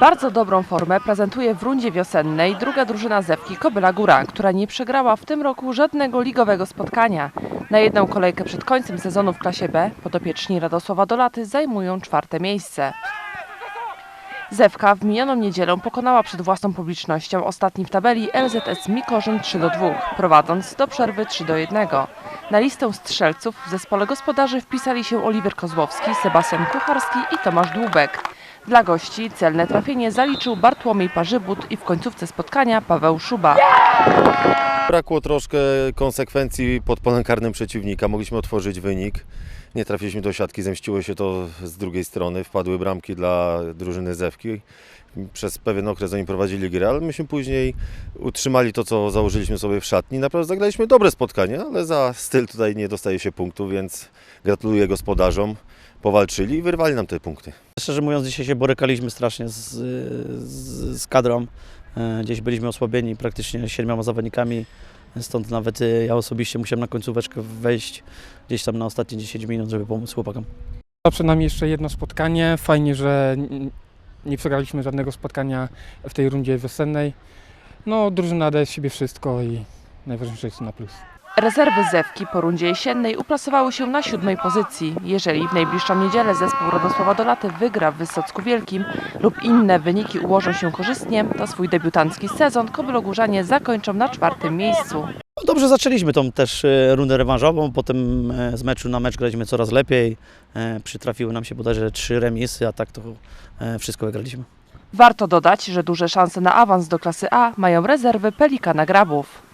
Bardzo dobrą formę prezentuje w rundzie wiosennej druga drużyna Zewki Kobyla Góra, która nie przegrała w tym roku żadnego ligowego spotkania. Na jedną kolejkę przed końcem sezonu w klasie B podopieczni Radosława Dolaty zajmują czwarte miejsce. Zewka w minioną niedzielę pokonała przed własną publicznością ostatni w tabeli LZS Mikorzyn 3 do 2, prowadząc do przerwy 3 do 1. Na listę strzelców w zespole gospodarzy wpisali się Oliwier Kozłowski, Sebastian Kucharski i Tomasz Dłubek. Dla gości celne trafienie zaliczył Bartłomiej Parzybut i w końcówce spotkania Paweł Szuba. Brakło troszkę konsekwencji pod polem karnym przeciwnika. Mogliśmy otworzyć wynik. Nie trafiliśmy do siatki, zemściło się to z drugiej strony. Wpadły bramki dla drużyny Zewki. Przez pewien okres oni prowadzili grę, ale myśmy później utrzymali to, co założyliśmy sobie w szatni. Naprawdę zagraliśmy dobre spotkanie, ale za styl tutaj nie dostaje się punktu, więc gratuluję gospodarzom. Powalczyli i wyrwali nam te punkty. Szczerze mówiąc, dzisiaj się borykaliśmy strasznie z, z, z kadrą. E, Gdzieś byliśmy osłabieni praktycznie siedmioma zawodnikami, stąd nawet e, ja osobiście musiałem na końcóweczkę wejść gdzieś tam na ostatnie 10 minut, żeby pomóc chłopakom. A Przed nami jeszcze jedno spotkanie. Fajnie, że nie przegraliśmy żadnego spotkania w tej rundzie wiosennej. No, drużyna daje z siebie wszystko i najważniejsze jest na plus. Rezerwy Zewki po rundzie jesiennej uplasowały się na siódmej pozycji. Jeżeli w najbliższą niedzielę zespół Radosława Dolaty wygra w Wysocku Wielkim lub inne wyniki ułożą się korzystnie, to swój debiutancki sezon Kobylogórzanie zakończą na czwartym miejscu. No dobrze zaczęliśmy tą też e, rundę rewanżową, potem e, z meczu na mecz graliśmy coraz lepiej. E, Przytrafiły nam się bodajże trzy remisy, a tak to wszystko wygraliśmy. Warto dodać, że duże szanse na awans do klasy A mają rezerwy Pelikana Grabów.